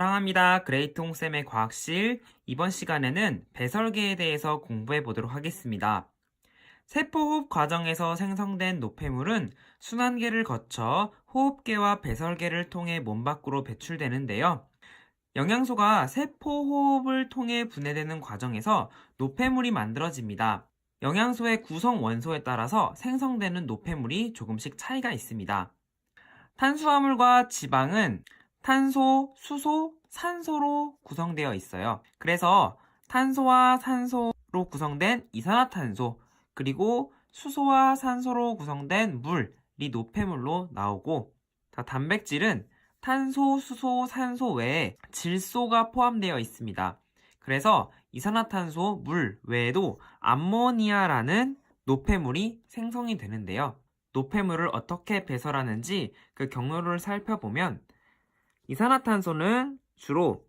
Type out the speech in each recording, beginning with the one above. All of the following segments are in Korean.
사랑합니다. 그레이트 홍쌤의 과학실. 이번 시간에는 배설계에 대해서 공부해 보도록 하겠습니다. 세포호흡 과정에서 생성된 노폐물은 순환계를 거쳐 호흡계와 배설계를 통해 몸 밖으로 배출되는데요. 영양소가 세포 호흡을 통해 분해되는 과정에서 노폐물이 만들어집니다. 영양소의 구성 원소에 따라서 생성되는 노폐물이 조금씩 차이가 있습니다. 탄수화물과 지방은 탄소, 수소, 산소로 구성되어 있어요. 그래서 탄소와 산소로 구성된 이산화탄소, 그리고 수소와 산소로 구성된 물이 노폐물로 나오고, 자, 단백질은 탄소, 수소, 산소 외에 질소가 포함되어 있습니다. 그래서 이산화탄소, 물 외에도 암모니아라는 노폐물이 생성이 되는데요. 노폐물을 어떻게 배설하는지 그 경로를 살펴보면 이산화탄소는 주로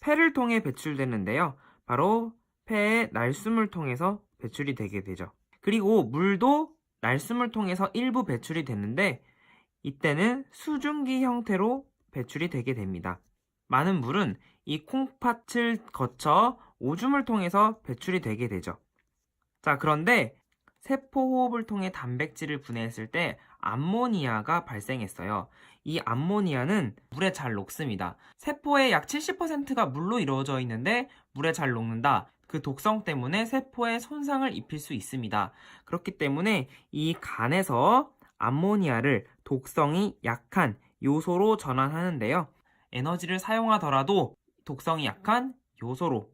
폐를 통해 배출되는데요. 바로 폐의 날숨을 통해서 배출이 되게 되죠. 그리고 물도 날숨을 통해서 일부 배출이 되는데 이때는 수증기 형태로 배출이 되게 됩니다. 많은 물은 이 콩팥을 거쳐 오줌을 통해서 배출이 되게 되죠. 자, 그런데 세포 호흡을 통해 단백질을 분해했을 때 암모니아가 발생했어요. 이 암모니아는 물에 잘 녹습니다. 세포의 약 70%가 물로 이루어져 있는데 물에 잘 녹는다. 그 독성 때문에 세포에 손상을 입힐 수 있습니다. 그렇기 때문에 이 간에서 암모니아를 독성이 약한 요소로 전환하는데요. 에너지를 사용하더라도 독성이 약한 요소로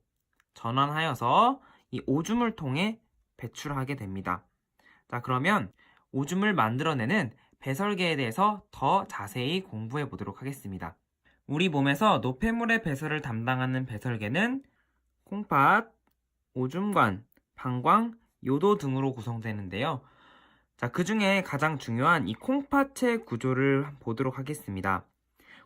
전환하여서 이 오줌을 통해 배출하게 됩니다. 자, 그러면 오줌을 만들어내는 배설계에 대해서 더 자세히 공부해 보도록 하겠습니다. 우리 몸에서 노폐물의 배설을 담당하는 배설계는 콩팥, 오줌관, 방광, 요도 등으로 구성되는데요. 자, 그 중에 가장 중요한 이 콩팥의 구조를 보도록 하겠습니다.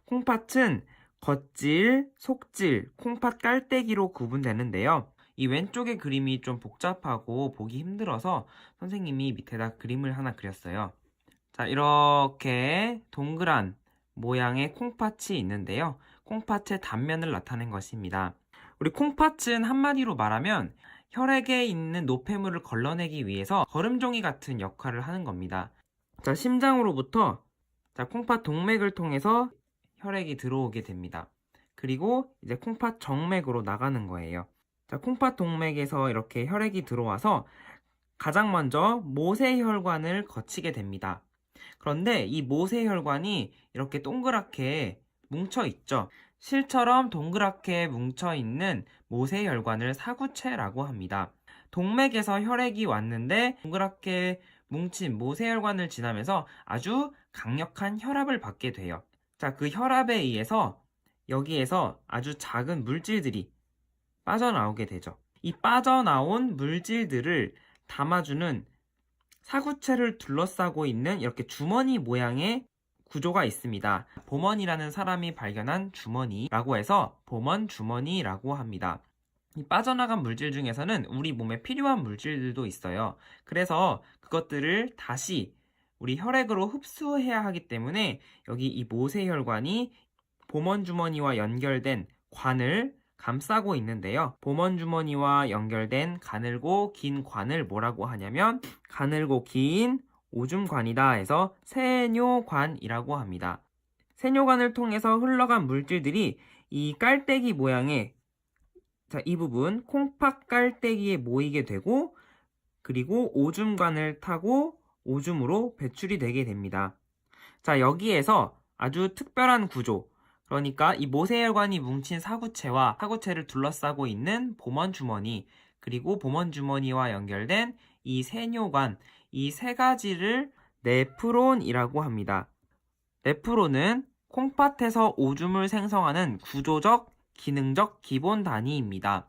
콩팥은 겉질, 속질, 콩팥 깔때기로 구분되는데요. 이 왼쪽의 그림이 좀 복잡하고 보기 힘들어서 선생님이 밑에다 그림을 하나 그렸어요. 자, 이렇게 동그란 모양의 콩팥이 있는데요. 콩팥의 단면을 나타낸 것입니다. 우리 콩팥은 한마디로 말하면 혈액에 있는 노폐물을 걸러내기 위해서 걸음종이 같은 역할을 하는 겁니다. 자, 심장으로부터 자, 콩팥 동맥을 통해서 혈액이 들어오게 됩니다. 그리고 이제 콩팥 정맥으로 나가는 거예요. 자, 콩팥 동맥에서 이렇게 혈액이 들어와서 가장 먼저 모세혈관을 거치게 됩니다. 그런데 이 모세혈관이 이렇게 동그랗게 뭉쳐 있죠. 실처럼 동그랗게 뭉쳐 있는 모세혈관을 사구체라고 합니다. 동맥에서 혈액이 왔는데 동그랗게 뭉친 모세혈관을 지나면서 아주 강력한 혈압을 받게 돼요. 자, 그 혈압에 의해서 여기에서 아주 작은 물질들이 빠져나오게 되죠. 이 빠져나온 물질들을 담아주는 사구체를 둘러싸고 있는 이렇게 주머니 모양의 구조가 있습니다. 보먼이라는 사람이 발견한 주머니라고 해서 보먼 주머니라고 합니다. 이 빠져나간 물질 중에서는 우리 몸에 필요한 물질들도 있어요. 그래서 그것들을 다시 우리 혈액으로 흡수해야 하기 때문에 여기 이 모세혈관이 보먼 주머니와 연결된 관을 감싸고 있는데요. 보먼 주머니와 연결된 가늘고 긴 관을 뭐라고 하냐면 가늘고 긴 오줌관이다 해서 세뇨관이라고 합니다. 세뇨관을 통해서 흘러간 물질들이 이 깔때기 모양의 자, 이 부분 콩팥 깔때기에 모이게 되고 그리고 오줌관을 타고 오줌으로 배출이 되게 됩니다. 자, 여기에서 아주 특별한 구조, 그러니까 이 모세혈관이 뭉친 사구체와 사구체를 둘러싸고 있는 보먼 주머니, 그리고 보먼 주머니와 연결된 이 세뇨관, 이 세 가지를 네프론이라고 합니다. 네프론은 콩팥에서 오줌을 생성하는 구조적, 기능적 기본 단위입니다.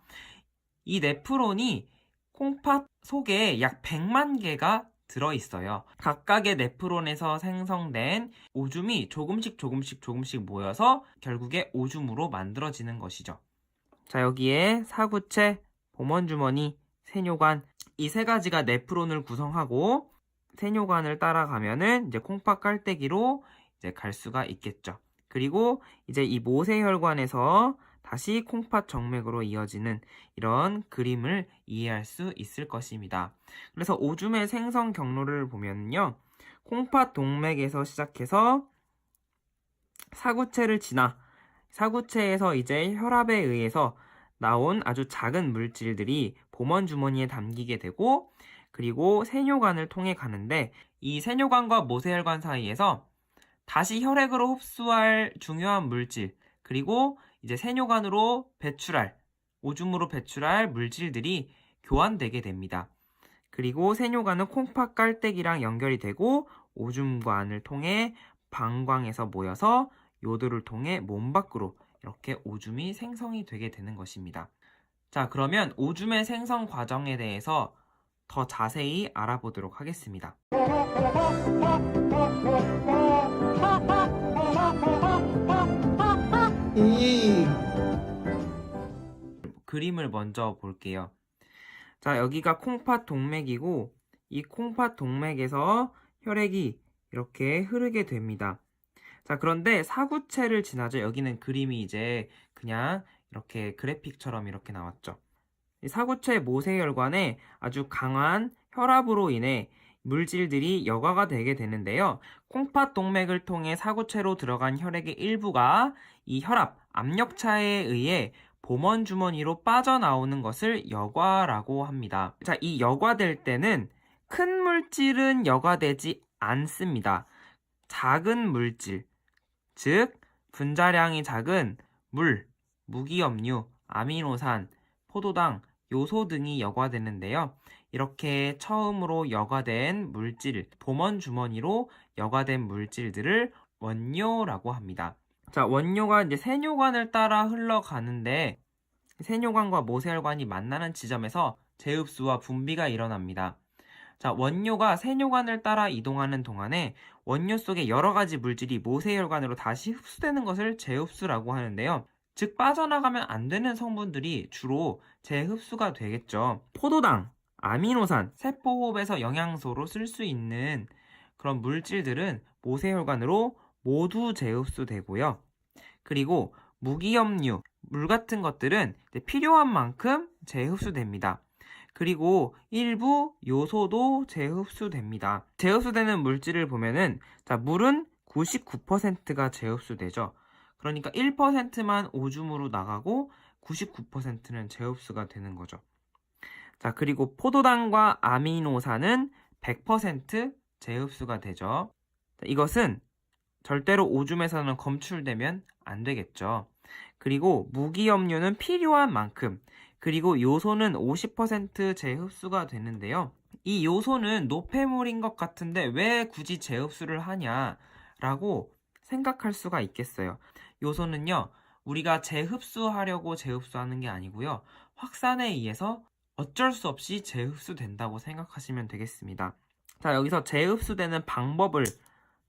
이 네프론이 콩팥 속에 약 100만 개가 들어있어요. 각각의 네프론에서 생성된 오줌이 조금씩 조금씩 조금씩 모여서 결국에 오줌으로 만들어지는 것이죠. 자, 여기에 사구체, 보먼주머니, 세뇨관 이 세 가지가 네프론을 구성하고 세뇨관을 따라가면은 이제 콩팥 깔때기로 이제 갈 수가 있겠죠. 그리고 이제 이 모세혈관에서 다시 콩팥 정맥으로 이어지는 이런 그림을 이해할 수 있을 것입니다. 그래서 오줌의 생성 경로를 보면요. 콩팥 동맥에서 시작해서 사구체를 지나 사구체에서 이제 혈압에 의해서 나온 아주 작은 물질들이 보먼 주머니에 담기게 되고 그리고 세뇨관을 통해 가는데 이 세뇨관과 모세혈관 사이에서 다시 혈액으로 흡수할 중요한 물질 그리고 이제 세뇨관으로 배출할 오줌으로 배출할 물질들이 교환되게 됩니다. 그리고 세뇨관은 콩팥 깔때기랑 연결이 되고 오줌관을 통해 방광에서 모여서 요도를 통해 몸 밖으로 이렇게 오줌이 생성이 되게 되는 것입니다. 자, 그러면 오줌의 생성 과정에 대해서 더 자세히 알아보도록 하겠습니다. 그림을 먼저 볼게요. 자, 여기가 콩팥 동맥이고 이 콩팥 동맥에서 혈액이 이렇게 흐르게 됩니다. 자, 그런데 사구체를 지나죠. 여기는 그림이 이제 그냥 이렇게 그래픽처럼 이렇게 나왔죠. 이 사구체 모세혈관에 아주 강한 혈압으로 인해 물질들이 여과가 되게 되는데요. 콩팥 동맥을 통해 사구체로 들어간 혈액의 일부가 이 혈압, 압력차에 의해 보먼 주머니로 빠져나오는 것을 여과라고 합니다. 자, 이 여과될 때는 큰 물질은 여과되지 않습니다. 작은 물질, 즉 분자량이 작은 물, 무기염류, 아미노산, 포도당, 요소 등이 여과되는데요. 이렇게 처음으로 여과된 물질, 보먼 주머니로 여과된 물질들을 원료라고 합니다. 자, 원료가 이제 세뇨관을 따라 흘러가는데 세뇨관과 모세혈관이 만나는 지점에서 재흡수와 분비가 일어납니다. 자, 원료가 세뇨관을 따라 이동하는 동안에 원료 속에 여러 가지 물질이 모세혈관으로 다시 흡수되는 것을 재흡수라고 하는데요. 즉 빠져나가면 안 되는 성분들이 주로 재흡수가 되겠죠. 포도당, 아미노산, 세포호흡에서 영양소로 쓸 수 있는 그런 물질들은 모세혈관으로 모두 재흡수되고요. 그리고 무기염류, 물 같은 것들은 필요한 만큼 재흡수됩니다. 그리고 일부 요소도 재흡수됩니다. 재흡수되는 물질을 보면은 자, 물은 99%가 재흡수되죠. 그러니까 1%만 오줌으로 나가고 99%는 재흡수가 되는 거죠. 자, 그리고 포도당과 아미노산은 100% 재흡수가 되죠. 자, 이것은 절대로 오줌에서는 검출되면 안 되겠죠. 그리고 무기염료는 필요한 만큼, 그리고 요소는 50% 재흡수가 되는데요. 이 요소는 노폐물인 것 같은데 왜 굳이 재흡수를 하냐라고 생각할 수가 있겠어요. 요소는요, 우리가 재흡수하려고 재흡수하는 게 아니고요. 확산에 의해서 어쩔 수 없이 재흡수된다고 생각하시면 되겠습니다. 자, 여기서 재흡수되는 방법을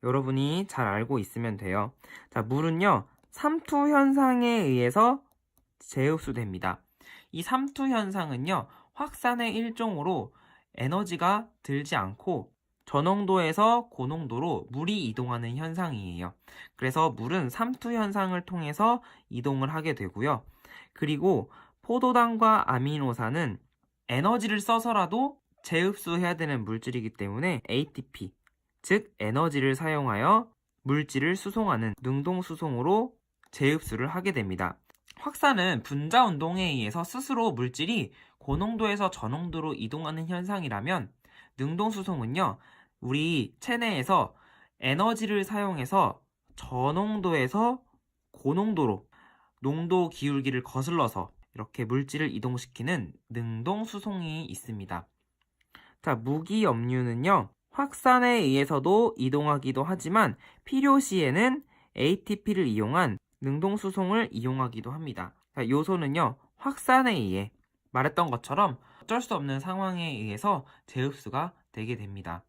여러분이 잘 알고 있으면 돼요. 자, 물은요, 삼투 현상에 의해서 재흡수됩니다. 이 삼투 현상은요, 확산의 일종으로 에너지가 들지 않고 저농도에서 고농도로 물이 이동하는 현상이에요. 그래서 물은 삼투 현상을 통해서 이동을 하게 되고요. 그리고 포도당과 아미노산은 에너지를 써서라도 재흡수해야 되는 물질이기 때문에 ATP, 즉 에너지를 사용하여 물질을 수송하는 능동 수송으로 재흡수를 하게 됩니다. 확산은 분자 운동에 의해서 스스로 물질이 고농도에서 저농도로 이동하는 현상이라면 능동 수송은요. 우리 체내에서 에너지를 사용해서 저농도에서 고농도로 농도 기울기를 거슬러서 이렇게 물질을 이동시키는 능동 수송이 있습니다. 자, 무기염류는요. 확산에 의해서도 이동하기도 하지만 필요시에는 ATP를 이용한 능동 수송을 이용하기도 합니다. 자, 요소는요. 확산에 의해 말했던 것처럼 어쩔 수 없는 상황에 의해서 재흡수가 되게 됩니다.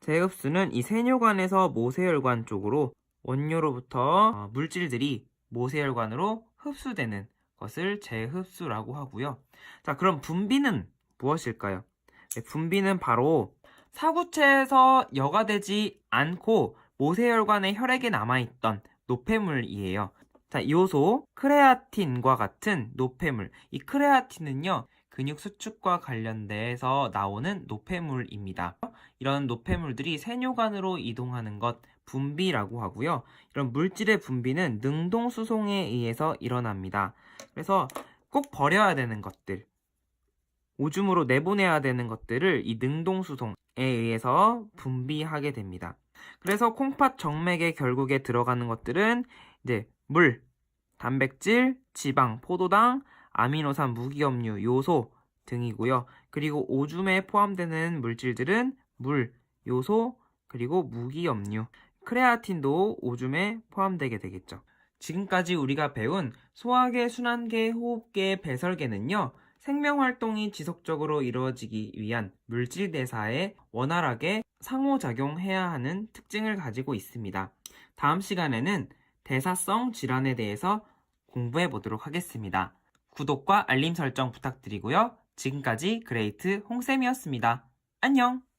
재흡수는 이 세뇨관에서 모세혈관 쪽으로 원료로부터 어, 물질들이 모세혈관으로 흡수되는 것을 재흡수라고 하고요. 자, 그럼 분비는 무엇일까요? 네, 분비는 바로 사구체에서 여과되지 않고 모세혈관의 혈액에 남아있던 노폐물이에요. 자, 요소 크레아틴과 같은 노폐물. 이 크레아틴은요, 근육 수축과 관련돼서 나오는 노폐물입니다. 이런 노폐물들이 세뇨관으로 이동하는 것, 분비라고 하고요. 이런 물질의 분비는 능동 수송에 의해서 일어납니다. 그래서 꼭 버려야 되는 것들, 오줌으로 내보내야 되는 것들을 이 능동 수송에 의해서 분비하게 됩니다. 그래서 콩팥 정맥에 결국에 들어가는 것들은 이제 물, 단백질, 지방, 포도당, 아미노산, 무기업류, 요소 등이고요. 그리고 오줌에 포함되는 물질들은 물, 요소, 그리고 무기업류, 크레아틴도 오줌에 포함되게 되겠죠. 지금까지 우리가 배운 소화계, 순환계, 호흡계, 배설계는요. 생명활동이 지속적으로 이루어지기 위한 물질 대사에 원활하게 상호작용해야 하는 특징을 가지고 있습니다. 다음 시간에는 대사성 질환에 대해서 공부해 보도록 하겠습니다. 구독과 알림 설정 부탁드리고요. 지금까지 그레이트 홍쌤이었습니다. 안녕!